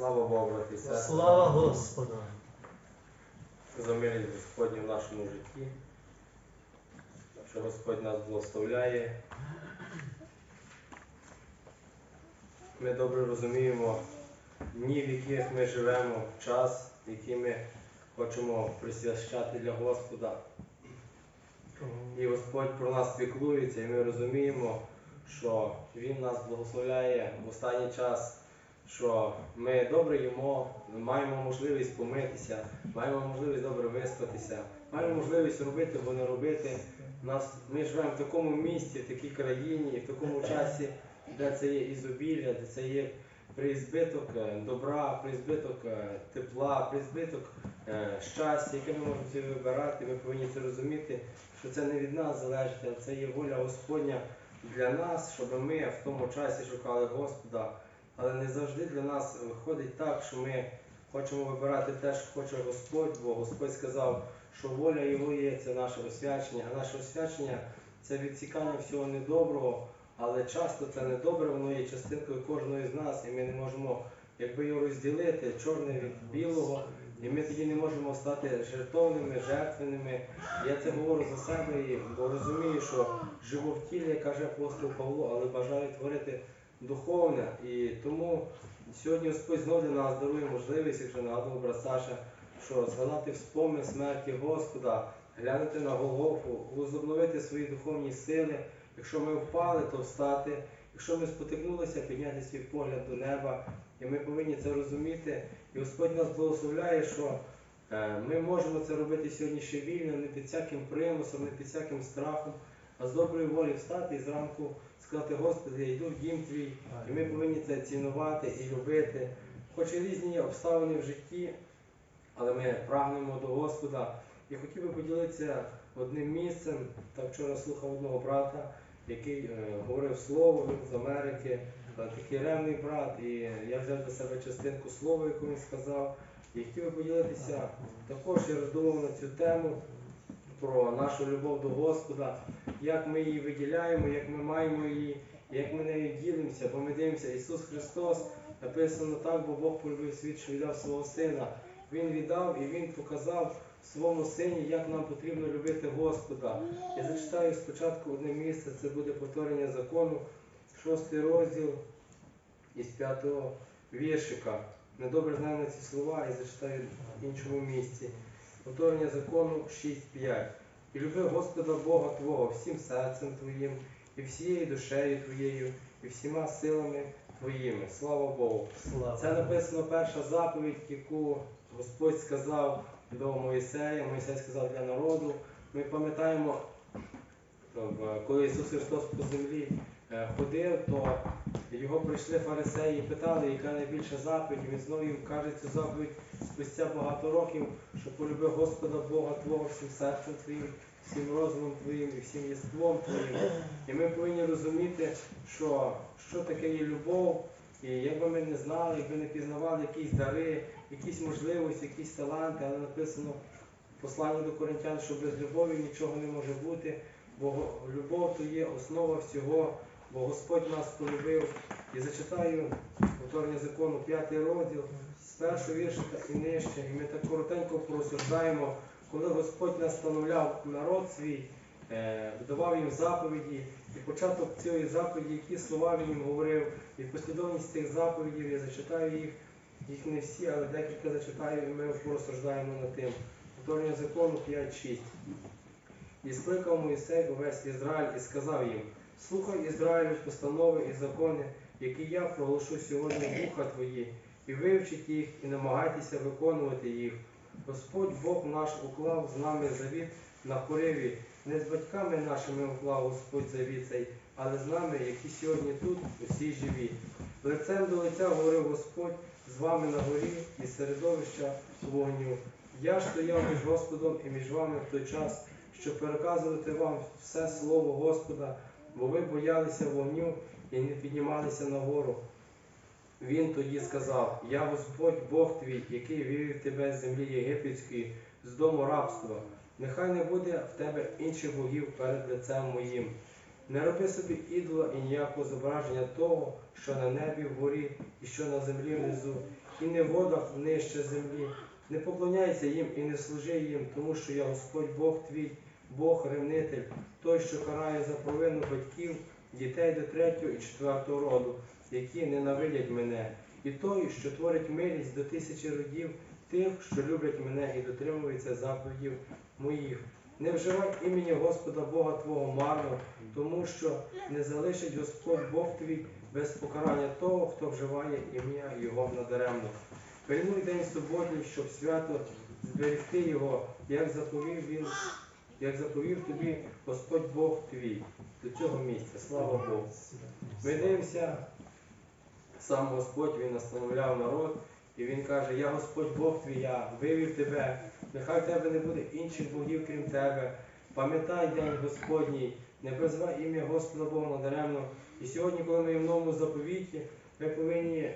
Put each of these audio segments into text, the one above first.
Слава Богу, сестри. Слава Господу! За милість Господню в нашому житті, що Господь нас благословляє. Ми добре розуміємо дні, в яких ми живемо, час, який ми хочемо присвящати для Господа. І Господь про нас піклується, і ми розуміємо, що Він нас благословляє в останній час, що ми добре їмо, маємо можливість помитися, маємо можливість добре виспатися, маємо можливість робити або не робити. Нас, ми живемо в такому місті, в такій країні, в такому часі, де це є ізобілля, де це є приізбиток е, добра, приізбиток е, тепла, приізбиток е, щастя, яке ми можемо собі вибирати. Ми повинні це розуміти, що це не від нас залежить, а це є воля Господня для нас, щоб ми в тому часі шукали Господа. Але не завжди для нас виходить так, що ми хочемо вибирати те, що хоче Господь, бо Господь сказав, що воля Його є це наше освячення, а наше освячення це відсікання всього недоброго, але часто це недобре, воно є частинкою кожного з нас, і ми не можемо якби його розділити, чорне від білого, і ми тоді не можемо стати жертовними, жертвеними. Я це говорю за себе, бо розумію, що живу в тілі, каже апостол Павло, але бажаю творити духовне. І тому сьогодні Господь знову для нас дарує можливість, як вже нагадував брат Саша, що згадати в спомин смерті Господа, глянути на Голгофу, возобновити свої духовні сили. Якщо ми впали, то встати. Якщо ми спотикнулися, підняти свій погляд до неба. І ми повинні це розуміти. І Господь нас благословляє, що е, ми можемо це робити сьогодні ще вільно, не під всяким примусом, не під всяким страхом, а з доброї волі встати і зранку сказати, Господи, я йду в дім твій, і ми повинні це цінувати і любити. Хоч і різні обставини в житті, але ми прагнемо до Господа. І хотів би поділитися одним місцем. Так вчора слухав одного брата, який е, говорив слово, він з Америки, е, такий ревний брат, і я взяв до себе частинку слова, яку він сказав. І хотів би поділитися також я роздумав на цю тему про нашу любов до Господа, як ми її виділяємо, як ми маємо її, як ми нею ділимося, бо ми дивимося, Ісус Христос написано так, бо Бог полюбив світ, що віддав свого Сина. Він віддав і Він показав своєму сині, як нам потрібно любити Господа. Я зачитаю спочатку одне місце, це буде повторення закону, шостий розділ із п'ятого віршика. Недобре знаю на ці слова і зачитаю в іншому місці. Повторення закону 6.5. І люби Господа Бога Твого всім серцем Твоїм, і всією душею Твоєю, і всіма силами Твоїми. Слава Богу. Слава! Це написано перша заповідь, яку Господь сказав до Моїсея, Моїсей сказав для народу. Ми пам'ятаємо, коли Ісус Христос по землі е, ходив, то його прийшли фарисеї і питали, яка найбільша заповідь. Він знову їм каже цю заповідь спустя багато років, що полюби Господа Бога Твого всім серцем Твоїм, всім розумом Твоїм і всім єством Твоїм. І ми повинні розуміти, що, що таке є любов. І якби ми не знали, якби не пізнавали якісь дари, якісь можливості, якісь таланти, але написано в посланні до коринтян, що без любові нічого не може бути, бо любов то є основа всього, бо Господь нас полюбив. І зачитаю повторення закону, п'ятий розділ, з першого віршика і нижче. І ми так коротенько порозсуждаємо, коли Господь настановляв народ свій, е, давав їм заповіді, і початок цієї заповіді, які слова він їм говорив, і послідовність тих заповідей, я зачитаю їх, їх не всі, але декілька зачитаю, і ми порозсуждаємо над тим. Повторення закону 5.6. І скликав Моїсей увесь Ізраїль і сказав їм, слухай Ізраїлю постанови і закони, які я проголошу сьогодні в твої, і вивчіть їх, і намагайтеся виконувати їх. Господь Бог наш уклав з нами завіт на хориві, не з батьками нашими уклав Господь завіт цей, але з нами, які сьогодні тут, усі живі. Лицем до лиця говорив Господь з вами на горі і середовища вогню. Я стояв між Господом і між вами в той час, щоб переказувати вам все слово Господа, бо ви боялися вогню і не піднімалися на гору. Він тоді сказав: Я Господь Бог твій, який вивів тебе з землі єгипетської, з дому рабства. Нехай не буде в тебе інших богів перед лицем моїм. Не роби собі ідола і ніякого зображення того, що на небі вгорі і що на землі внизу, і не в водах нижче землі. Не поклоняйся їм і не служи їм, тому що я Господь Бог твій, Бог ревнитель, той, що карає за провину батьків, дітей до третього і четвертого роду, які ненавидять мене, і той, що творить милість до тисячі родів, тих, що люблять мене і дотримуються заповідів моїх. Не вживай імені Господа Бога Твого марно, тому що не залишить Господь Бог твій без покарання того, хто вживає ім'я Його надаремно. Пильнуй день суботній, щоб свято зберегти його, як заповів він, як заповів тобі Господь Бог твій до цього місця. Слава Богу. Ми дивимося, сам Господь Він настановляв народ, і Він каже, я Господь Бог твій, я вивів тебе, нехай в тебе не буде інших богів, крім тебе. Пам'ятай день Господній, не призвай ім'я Господа Бога надаремно. І сьогодні, коли ми в новому заповіті, ми повинні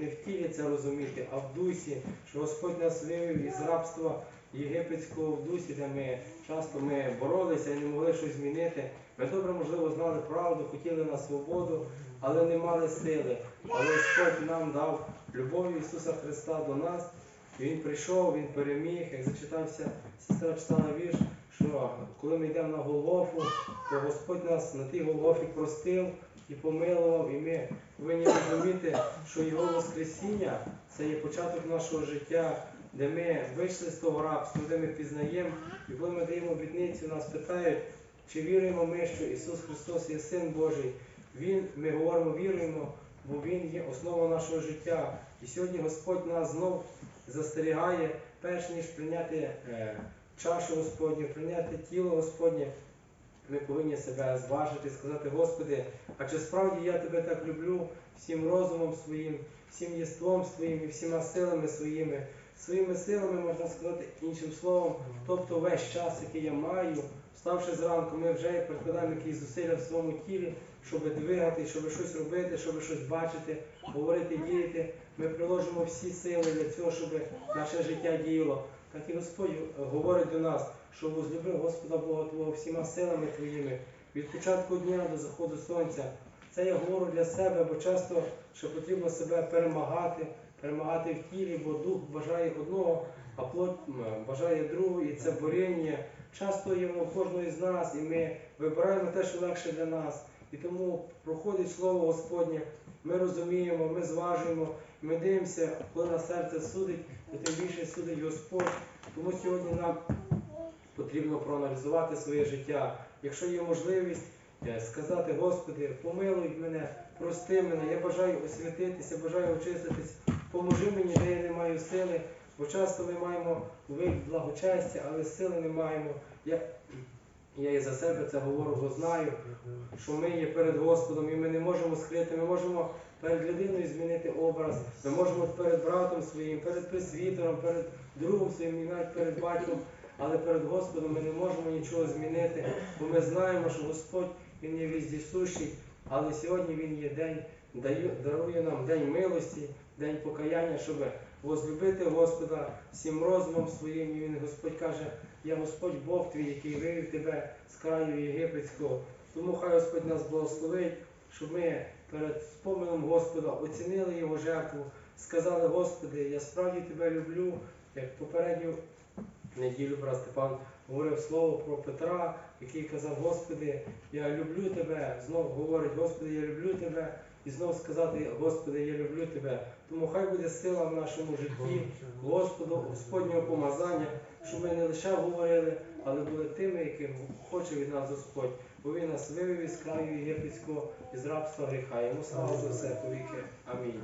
не в тілі це розуміти, а в дусі, що Господь нас вивів із рабства єгипетського в дусі, де ми часто ми боролися і не могли щось змінити. Ми добре, можливо, знали правду, хотіли на свободу, але не мали сили. Але Господь нам дав любов Ісуса Христа до нас. І Він прийшов, Він переміг, як зачитався сестра читала вірш, що коли ми йдемо на Голгофу, то Господь нас на тій Голгофі простив і помилував, і ми повинні розуміти, що Його Воскресіння це є початок нашого життя, де ми вийшли з того рабства, де ми пізнаємо, і коли ми даємо обітницю, нас питають, чи віруємо ми, що Ісус Христос є Син Божий. Він, ми говоримо, віруємо, бо Він є основа нашого життя. І сьогодні Господь нас знов застерігає, перш ніж прийняти е, чашу Господню, прийняти тіло Господнє, ми повинні себе зважити, сказати, Господи, а чи справді я тебе так люблю всім розумом своїм, всім єством своїм і всіма силами своїми, своїми силами, можна сказати, іншим словом, тобто весь час, який я маю, вставши зранку, ми вже прикладаємо якісь зусилля в своєму тілі, щоб двигати, щоб щось робити, щоб щось бачити, говорити, діяти. Ми приложимо всі сили для цього, щоб наше життя діяло. Так і Господь говорить до нас, що возлюби Господа Бога Твого всіма силами Твоїми від початку дня до заходу сонця. Це я говорю для себе, бо часто що потрібно себе перемагати, перемагати в тілі, бо дух бажає одного, а плоть бажає другого, і це боріння. Часто є в кожного з нас, і ми вибираємо те, що легше для нас. І тому проходить Слово Господнє, ми розуміємо, ми зважуємо, ми дивимося, коли на серце судить, то тим більше судить Господь. Тому сьогодні нам потрібно проаналізувати своє життя. Якщо є можливість е, сказати, Господи, помилуй мене, прости мене, я бажаю освятитися, бажаю очиститись, поможи мені, де я не маю сили, бо часто ми маємо вид благочестя, але сили не маємо. Я, я і за себе це говорю, бо знаю, що ми є перед Господом і ми не можемо скрити, ми можемо перед людиною змінити образ, ми можемо перед братом своїм, перед пресвітером, перед другом своїм і навіть перед батьком, але перед Господом ми не можемо нічого змінити, бо ми знаємо, що Господь Він є віздісущий, але сьогодні Він є день, дарує нам день милості, день покаяння, щоб возлюбити Господа всім розумом своїм. І Він Господь каже, я Господь Бог твій, який вивів тебе з краю єгипетського. Тому хай Господь нас благословить, щоб ми перед споменом Господа оцінили Його жертву, сказали, Господи, я справді тебе люблю, як попередню неділю брат Степан говорив слово про Петра, який казав, Господи, я люблю тебе. Знов говорить, Господи, я люблю тебе. І знов сказати, Господи, я люблю тебе. Тому хай буде сила в нашому житті, Господу, Господнього помазання, щоб ми не лише говорили, але були тими, яким хоче від нас Господь. Бо Він нас вивів із краю єгипетського, із рабства гріха. Йому слава за все повіки. Амінь.